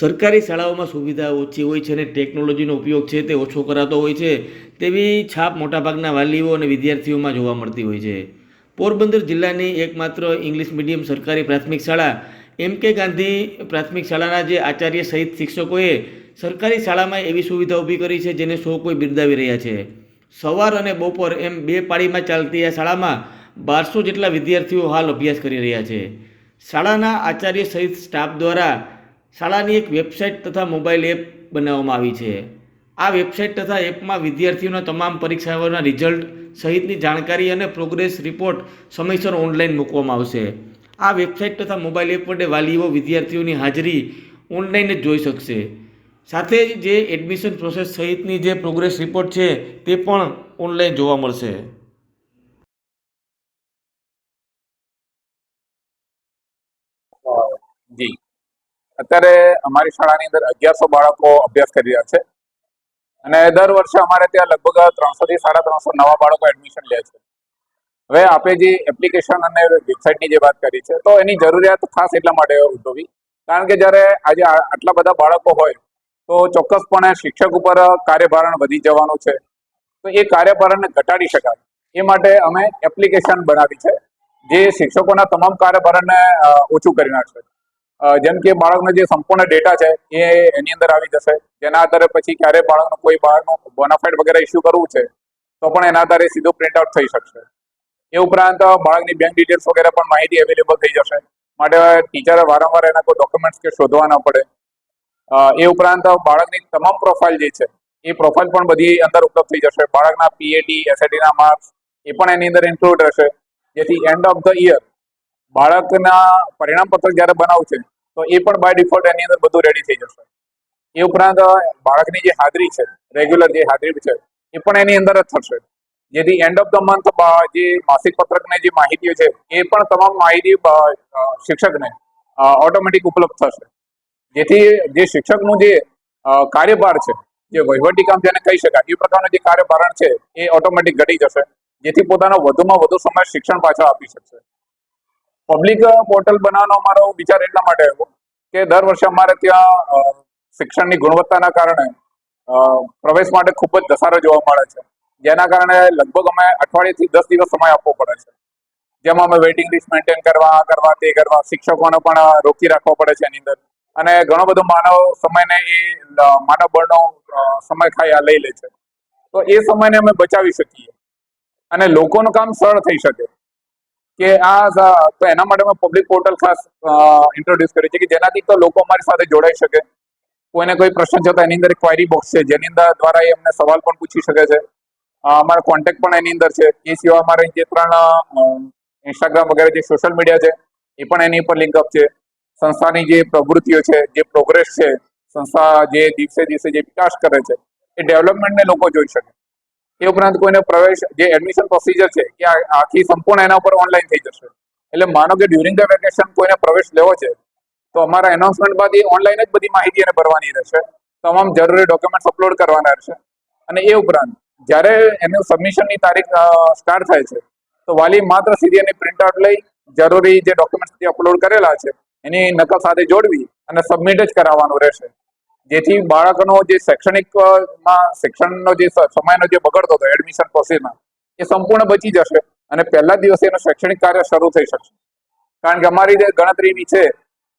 સરકારી શાળાઓમાં સુવિધા ઓછી હોય છે અને ટેકનોલોજીનો ઉપયોગ છે તે ઓછો કરાતો હોય છે, તેવી છાપ મોટાભાગના વાલીઓ અને વિદ્યાર્થીઓમાં જોવા મળતી હોય છે. પોરબંદર જિલ્લાની એકમાત્ર ઇંગ્લિશ મીડિયમ સરકારી પ્રાથમિક શાળા, એમ કે ગાંધી પ્રાથમિક શાળાના જે આચાર્ય સહિત શિક્ષકોએ સરકારી શાળામાં એવી સુવિધા ઊભી કરી છે જેને સૌ કોઈ બિરદાવી રહ્યા છે. સવાર અને બપોર એમ બે પાળીમાં ચાલતી આ શાળામાં બારસો જેટલા વિદ્યાર્થીઓ હાલ અભ્યાસ કરી રહ્યા છે. શાળાના આચાર્ય સહિત સ્ટાફ દ્વારા શાળાની એક વેબસાઇટ તથા મોબાઈલ એપ બનાવવામાં આવી છે. આ વેબસાઇટ તથા એપમાં વિદ્યાર્થીઓના તમામ પરીક્ષાઓના રિઝલ્ટ સહિતની જાણકારી અને પ્રોગ્રેસ રિપોર્ટ સમયસર ઓનલાઈન મૂકવામાં આવશે. આ વેબસાઇટ તથા મોબાઈલ એપ વડે વાલીઓ વિદ્યાર્થીઓની હાજરી ઓનલાઈન જ જોઈ શકશે. સાથે જ જે એડમિશન પ્રોસેસ સહિતની જે પ્રોગ્રેસ રિપોર્ટ છે તે પણ ઓનલાઈન જોવા મળશે. જી. અત્યારે અમારી શાળાની અંદર અગિયારસો બાળકો અભ્યાસ કરી રહ્યા છે. અને દર વર્ષે અમારે ત્યાં લગભગ ત્રણસો થી સાડા ત્રણસો નવા બાળકો એડમિશન લે છે. હવે આપે જે એપ્લિકેશન અને વેબસાઇટની જે વાત કરી છે, તો એની જરૂરિયાત ખાસ એટલા માટે ઉદ્ભવી કારણ કે જ્યારે આજે આટલા બધા બાળકો હોય, તો ચોક્કસપણે શિક્ષક ઉપર કાર્યભારણ વધી જવાનું છે. તો એ કાર્યભારણને ઘટાડી શકાય. એ માટે અમે એપ્લિકેશન બનાવી છે, જે શિક્ષકોના તમામ કાર્યભારણને ઓછું કરી નાખશે જેમ કે બાળકનો જે સંપૂર્ણ ડેટા છે એ એની અંદર આવી જશે. જેના આધારે પછી ક્યારે બાળકનું કોઈ બહારનો બોનાફાઇડ વગેરે ઇસ્યુ કરવું છે, તો પણ એના આધારે સીધું પ્રિન્ટ આઉટ થઈ શકશે. એ ઉપરાંત બાળકની બેંક ડિટેલ્સ વગેરે પણ માહિતી અવેલેબલ થઈ જશે. માટે ટીચરે વારંવાર એના કોઈ ડોક્યુમેન્ટ્સ કે શોધવા ન પડે. એ ઉપરાંત બાળકની તમામ પ્રોફાઇલ જે છે, એ પ્રોફાઇલ પણ બધી અંદર ઉપલબ્ધ થઈ જશે. બાળકના પીએટી એસએટીના માર્ક્સ એ પણ એની અંદર ઇન્ક્લુડ રહેશે. જેથી એન્ડ ઓફ ધ યર બાળકના પરિણામ પત્રક જ્યારે બનાવશે તો એ પણ બાય ડિફોલ્ટ એની અંદર બધું રેડી થઈ જશે. એ ઉપરાંત બાળકની જે હાજરી છે રેગ્યુલર જે હાજરી છે, એ પણ એની અંદર જ થશે. જેથી એન્ડ ઓફ ધ મંથ જે માસિક પત્રકની જે માહિતીઓ છે, એ પણ તમામ માહિતી શિક્ષકને ઓટોમેટિક ઉપલબ્ધ થશે. જેથી જે શિક્ષકનું જે કાર્યભાર છે, જે વહીવટી કામ જેને કહી શકાય, એ પ્રકારનું જે કાર્યભારણ છે, એ ઓટોમેટિક ઘટી જશે. જેથી પોતાનો વધુમાં વધુ સમય શિક્ષણ પાછળ આપી શકશે. પબ્લિક પોર્ટલ બનાવવાનો અમારો વિચાર એટલા માટે આવ્યો કે દર વર્ષે અમારે ત્યાં શિક્ષણની ગુણવત્તાના કારણે પ્રવેશ માટે ખૂબ જ ધસારો જોવા મળે છે. જેના કારણે લગભગ અમે અઠવાડિયેથી દસ દિવસ સમય આપવો પડે છે. જેમાં અમે વેઇટિંગ લિસ્ટ મેન્ટેન કરવા આ કરવા તે કરવા, શિક્ષકોને પણ રોકી રાખવો પડે છે એની અંદર. અને ઘણો બધો માનવ સમયને એ માનવ બળનો સમય ખાઈ લઈ લે છે. તો એ સમયને અમે બચાવી શકીએ. અને લોકોનું કામ સરળ થઈ શકે. કે આ તો એના માટે અમે પબ્લિક પોર્ટલ ખાસ ઇન્ટ્રોડ્યુસ કરી છે કે જેનાથી તો લોકો અમારી સાથે જોડાઈ શકે. કોઈને કોઈ પ્રશ્ન છે તો એની અંદર ક્વેરી બોક્સ છે, જેની અંદર દ્વારા એ અમને સવાલ પણ પૂછી શકે છે. અમારો કોન્ટેક્ટ પણ એની અંદર છે. એ સિવાય અમારે જે ત્રણ ઇન્સ્ટાગ્રામ વગેરે જે સોશિયલ મીડિયા છે, એ પણ એની ઉપર લિંક અપ છે. સંસ્થાની જે પ્રવૃત્તિઓ છે, જે પ્રોગ્રેસ છે, સંસ્થા જે દિવસે દિવસે જે વિકાસ કરે છે, એ ડેવલપમેન્ટને લોકો જોઈ શકે. એ ઉપરાંત કોઈને પ્રવેશ, જે એડમિશન પ્રોસિજર છે, એ આખી સંપૂર્ણ એના ઉપર ઓનલાઈન થઈ જશે. એટલે માનો કે ડ્યુરિંગ ધ વેકેશન કોઈને પ્રવેશ લેવો છે, તો અમારા એનાઉન્સમેન્ટ બાદ એ ઓનલાઈન જ બધી માહિતી એને ભરવાની રહેશે. તમામ જરૂરી ડોક્યુમેન્ટ્સ અપલોડ કરવાના રહેશે. અને એ ઉપરાંત, જ્યારે એનું સબમિશનની તારીખ સ્ટાર્ટ થાય છે, તો વાલી માત્ર સીધી એની પ્રિન્ટ આઉટ લઈ, જરૂરી જે ડોક્યુમેન્ટ્સ અપલોડ કરેલા છે, એની નકલ સાથે જોડવી અને સબમિટ જ કરાવવાનું રહેશે. જેથી બાળકનો જે શૈક્ષણિક શિક્ષણનો જે સમયનો જે બગડતો હતો એડમિશન પ્રોસેસમાં એ સંપૂર્ણ બચી જશે અને પહેલા દિવસે એનું શૈક્ષણિક કાર્ય શરૂ થઈ શકશે. કારણ કે અમારી જે ગણતરી એવી છે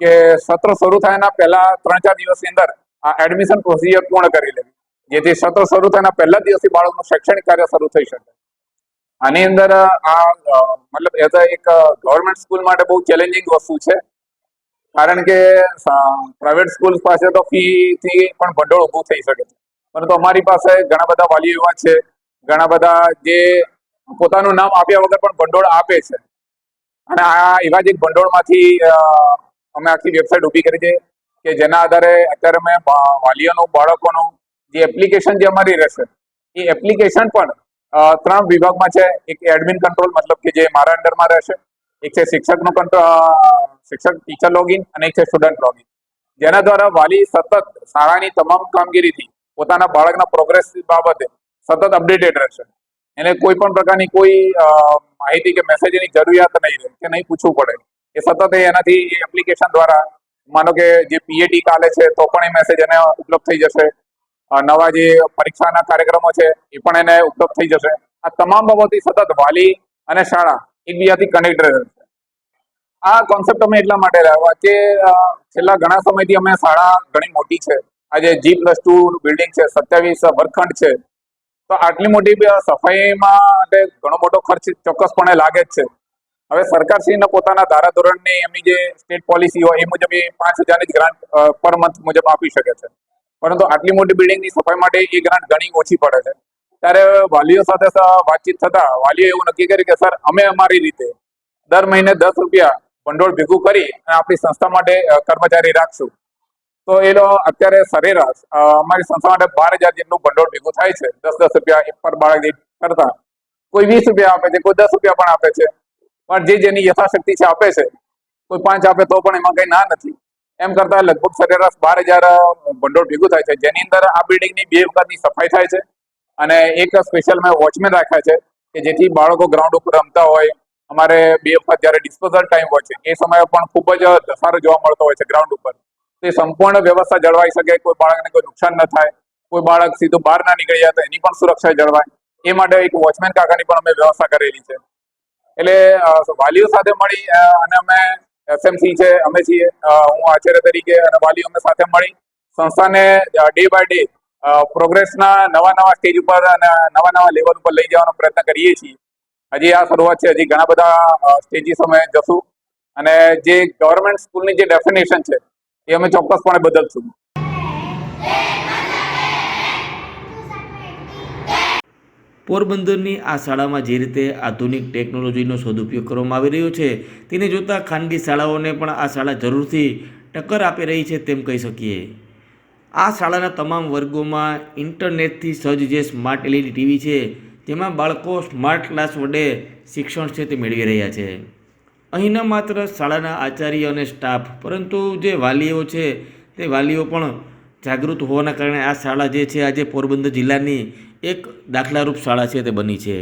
કે સત્ર શરૂ થયાના પહેલા ત્રણ ચાર દિવસની અંદર આ એડમિશન પ્રોસિજર પૂર્ણ કરી લેવી. જેથી સત્ર શરૂ થયાના પહેલા દિવસથી બાળકનું શૈક્ષણિક કાર્ય શરૂ થઈ શકે. આની અંદર, આ મતલબ એઝ અ એક ગવર્મેન્ટ સ્કૂલ માટે બહુ ચેલેન્જિંગ વસ્તુ છે. કારણ કે પ્રાઇવેટ સ્કૂલ પાસે તો ફી થી પણ ભંડોળ ઊભું થઈ શકે પરંતુ અમારી પાસે ઘણા બધા વાલીઓ એવા છે, ઘણા બધા જે પોતાનું નામ આપ્યા વગર પણ ભંડોળ આપે છે. અને આ એવા જ એક ભંડોળમાંથી અમે આખી વેબસાઇટ ઊભી કરી છે કે જેના આધારે અત્યારે અમે વાલીઓનું, બાળકોનું જે એપ્લિકેશન જે અમારી રહેશે, એ એપ્લિકેશન પણ ત્રણ વિભાગમાં છે. એક એડમિન કંટ્રોલ મતલબ કે જે મારા અંડરમાં રહેશે, એક છે શિક્ષકનો કંટ્રોલ શિક્ષક ટીચર લોગિન અને એક છે સ્ટુડન્ટ લોગિન જેના દ્વારા વાલી સતત શાળાની તમામ કામગીરીથી પોતાના બાળકના પ્રોગ્રેસ બાબતે સતત અપડેટેડ રહેશે. એને કોઈ પણ પ્રકારની કોઈ માહિતી કે મેસેજની જરૂરિયાત નહીં રહે કે નહીં પૂછવું પડે. એ સતત એનાથી એપ્લિકેશન દ્વારા, માનો કે જે પીએટી કાલે છે તો પણ એ મેસેજ એને ઉપલબ્ધ થઈ જશે. નવા જે પરીક્ષાના કાર્યક્રમો છે એ પણ એને ઉપલબ્ધ થઈ જશે. આ તમામ બાબતથી સતત વાલી અને શાળા એકબીજાથી કનેક્ટ રહે છે. આ કોન્સેપ્ટ અમે એટલા માટે લાવ્યા કે છેલ્લા ઘણા સમયથી અમે શાળા ઘણી મોટી છે. આજે જી પ્લસ ટુ બિલ્ડિંગ છે, સત્યાવીસ વર્ગખંડ છે. તો આટલી મોટી સફાઈમાં ઘણો મોટો ખર્ચ ચોક્કસપણે લાગે જ છે. હવે સરકારશ્રીના પોતાના ધારાધોરણની એમની જે સ્ટેટ પોલિસી હોય, એ મુજબ એ પાંચ હજારની જ ગ્રાન્ટ પર મંથ મુજબ આપી શકે છે. પરંતુ આટલી મોટી બિલ્ડિંગની સફાઈ માટે એ ગ્રાન્ટ ઘણી ઓછી પડે છે. ત્યારે વાલીઓ સાથે વાતચીત થતા વાલીઓ એવું નક્કી કર્યું કે, સર, અમે અમારી રીતે દર મહિને દસ રૂપિયા ભંડોળ ભેગું કરી અને આપણી સંસ્થા માટે કર્મચારી રાખશું. તો એ લોકો અત્યારે સરેરાશ અમારી સંસ્થા માટે બાર હજાર જેટલું ભંડોળ ભેગું થાય છે. દસ દસ રૂપિયા પર બાળક દીઠ કરતા, કોઈ વીસ રૂપિયા આપે છે, કોઈ દસ રૂપિયા પણ આપે છે. પણ જે જેની યથાશક્તિ છે, આપે છે. કોઈ પાંચ આપે તો પણ એમાં કઈ ના નથી. એમ કરતા લગભગ સરેરાશ બાર હજાર ભંડોળ ભેગું થાય છે. જેની અંદર આ બિલ્ડિંગની બે વખતની સફાઈ થાય છે. અને એક સ્પેશિયલ મેં વોચમેન રાખ્યા છે, કે જેથી બાળકો ગ્રાઉન્ડ ઉપર રમતા હોય અમારે બે વખત જ્યારે ડિસ્પોઝલ ટાઈમ હોય છે, એ સમયે પણ ખૂબ જ ધસારો જોવા મળતો હોય છે ગ્રાઉન્ડ ઉપર. તે સંપૂર્ણ વ્યવસ્થા જળવાઈ શકે, કોઈ બાળકને કોઈ નુકસાન ન થાય, કોઈ બાળક સીધું બહાર ના નીકળી જાય તો એની પણ સુરક્ષા જળવાય. એ માટે એક વોચમેન કાકાની પણ અમે વ્યવસ્થા કરેલી છે. એટલે વાલીઓ સાથે મળી અને અમે એસએમસી છે, અમે છીએ હું આચાર્ય તરીકે અને વાલીઓ અમે સાથે મળી. સંસ્થાને ડે બાય ડે પ્રોગ્રેસના નવા નવા સ્ટેજ ઉપર અને નવા નવા લેવલ ઉપર લઈ જવાનો પ્રયત્ન કરીએ છીએ. હજી આ શરૂઆત છે, હજી ઘણા બધા સ્ટેજીસ અમે જશું. અને જે ગવર્મેન્ટ સ્કૂલની જે ડેફિનેશન છે, એ અમે ચોક્કસપણે બદલશું. પોરબંદરની આ શાળામાં જે રીતે આધુનિક ટેકનોલોજીનો સદુપયોગ કરવામાં આવી રહ્યો છે, તેને જોતાં ખાનગી શાળાઓને પણ આ શાળા જરૂરથી ટક્કર આપી રહી છે તેમ કહી શકીએ. આ શાળાના તમામ વર્ગોમાં ઇન્ટરનેટથી સજ્જ જે સ્માર્ટ એલઈડી ટીવી છે તેમાં બાળકો સ્માર્ટ ક્લાસ વડે શિક્ષણ છે તે મેળવી રહ્યા છે. અહીં ન માત્ર શાળાના આચાર્ય અને સ્ટાફ, પરંતુ જે વાલીઓ છે, તે વાલીઓ પણ જાગૃત હોવાના કારણે આ શાળા જે છે, આજે પોરબંદર જિલ્લાની એક દાખલારૂપ શાળા છે તે બની છે.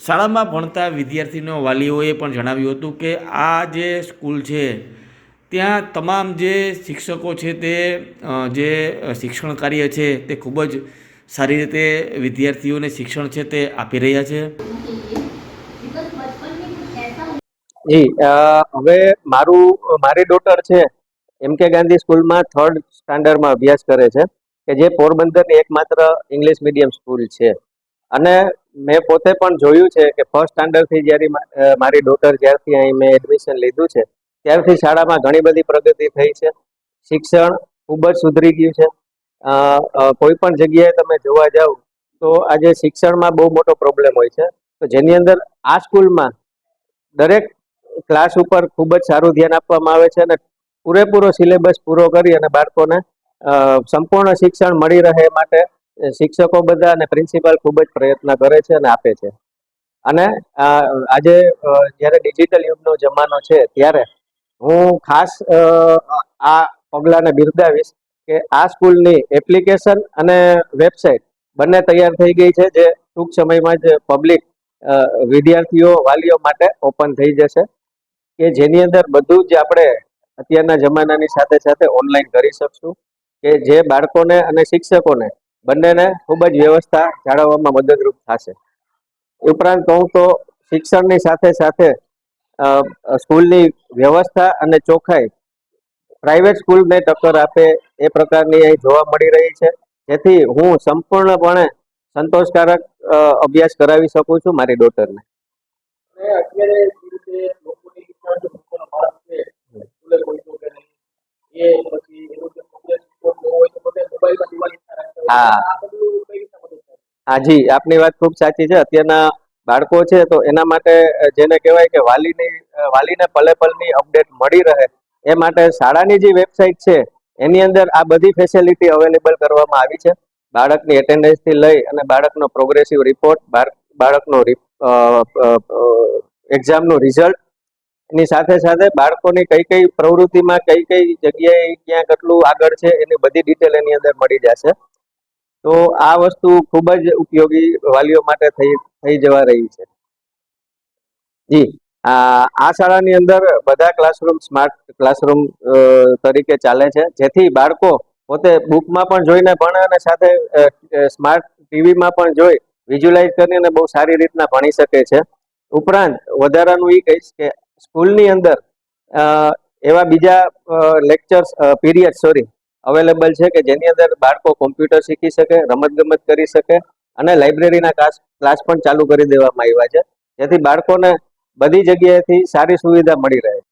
શાળામાં ભણતા વિદ્યાર્થીનો વાલીઓએ પણ જણાવ્યું હતું કે આ જે સ્કૂલ છે, ત્યાં તમામ જે શિક્ષકો છે તે જે શિક્ષણ કાર્ય છે તે ખૂબ જ સારી રીતે વિદ્યાર્થીઓને શિક્ષણ છે તે આપી રહ્યા છે? જી હવે મારું, મારી ડોટર છે, એમ કે ગાંધી સ્કૂલમાં થર્ડ સ્ટાન્ડર્ડમાં અભ્યાસ કરે છે, કે જે પોરબંદરની એકમાત્ર ઇંગ્લિશ મીડિયમ સ્કૂલ છે. અને મેં પોતે પણ જોયું છે કે ફર્સ્ટ સ્ટાન્ડર્ડથી જ્યારે મારી ડોટર જ્યારથી અહીં મેં એડમિશન લીધું છે, ત્યારથી શાળામાં ઘણી બધી પ્રગતિ થઈ છે. શિક્ષણ ખૂબ જ સુધરી ગયું છે. કોઈ પણ જગ્યાએ તમે જોવા જાઓ તો આજે શિક્ષણમાં બહુ મોટો પ્રોબ્લેમ હોય છે. તો જેની અંદર આ સ્કૂલમાં દરેક ક્લાસ ઉપર ખૂબ જ સારું ધ્યાન આપવામાં આવે છે અને પૂરેપૂરો સિલેબસ પૂરો કરી અને બાળકોને સંપૂર્ણ શિક્ષણ મળી રહે માટે શિક્ષકો બધા અને પ્રિન્સિપાલ ખૂબ જ પ્રયત્ન કરે છે અને આપે છે. અને આજે જ્યારે ડિજિટલ યુગનો જમાનો છે ત્યારે હું ખાસ આ પગલાંને બિરદાવીશ કે આ સ્કૂલની એપ્લિકેશન અને વેબસાઇટ બંને તૈયાર થઈ ગઈ છે, જે ટૂંક સમયમાં જ પબ્લિક વિદ્યાર્થીઓ, વાલીઓ માટે ઓપન થઈ જશે. કે જેની અંદર બધું જ આપણે અત્યારના જમાનાની સાથે સાથે ઓનલાઈન કરી શકશું. કે જે બાળકોને અને શિક્ષકોને બંનેને ખૂબ જ વ્યવસ્થા જાળવવામાં મદદરૂપ થશે. ઉપરાંત કહું તો, શિક્ષણની સાથે સાથે સ્કૂલની વ્યવસ્થા અને ચોખ્ખાઈ પ્રાઇવેટ સ્કૂલને ટક્કર આપે એ પ્રકારની અહીં જોવા મળી રહી છે. જેથી હું સંપૂર્ણપણે સંતોષકારક અભ્યાસ કરાવી શકું છું મારી ડોટરને. હા. જી આપની વાત ખૂબ સાચી છે. અત્યારના બાળકો છે તો એના માટે જેને કહેવાય કે વાલીની વાલીને પલે પલની અપડેટ મળી રહે. એ માટે શાળાની જે વેબસાઇટ છે, એની અંદર આ બધી ફેસિલિટી અવેલેબલ કરવામાં આવી છે. બાળકની એટેન્ડન્સથી લઈ અને બાળકનો પ્રોગ્રેસિવ રિપોર્ટ બાળકનો એક્ઝામનું રિઝલ્ટ એની સાથે સાથે બાળકોની કઈ કઈ પ્રવૃત્તિમાં કઈ કઈ જગ્યાએ ક્યાં કેટલું આગળ છે, એની બધી ડિટેલ એની અંદર મળી જશે. તો આ વસ્તુ ખૂબ જ ઉપયોગી વાલીઓ માટે થઈ થઈ જવા રહી છે. જી. આ શાળાની અંદર બધા ક્લાસરૂમ સ્માર્ટ ક્લાસરૂમ તરીકે ચાલે છે. જેથી બાળકો પોતે બુકમાં પણ જોઈને ભણે અને સાથે સ્માર્ટ ટીવીમાં પણ જોઈ વિઝ્યુલાઇઝ કરીને બહુ સારી રીતના ભણી શકે છે. ઉપરાંત વધારાનું એ કહીશ કે સ્કૂલની અંદર એવા બીજા લેક્ચર્સ પીરિયડ સોરી અવેલેબલ છે કે જેની અંદર બાળકો કોમ્પ્યુટર શીખી શકે, રમતગમત કરી શકે અને લાઇબ્રેરીના ક્લાસ ક્લાસ પણ ચાલુ કરી દેવામાં આવ્યા છે. જેથી બાળકોને બધી જગ્યાએથી સારી સુવિધા મળી રહે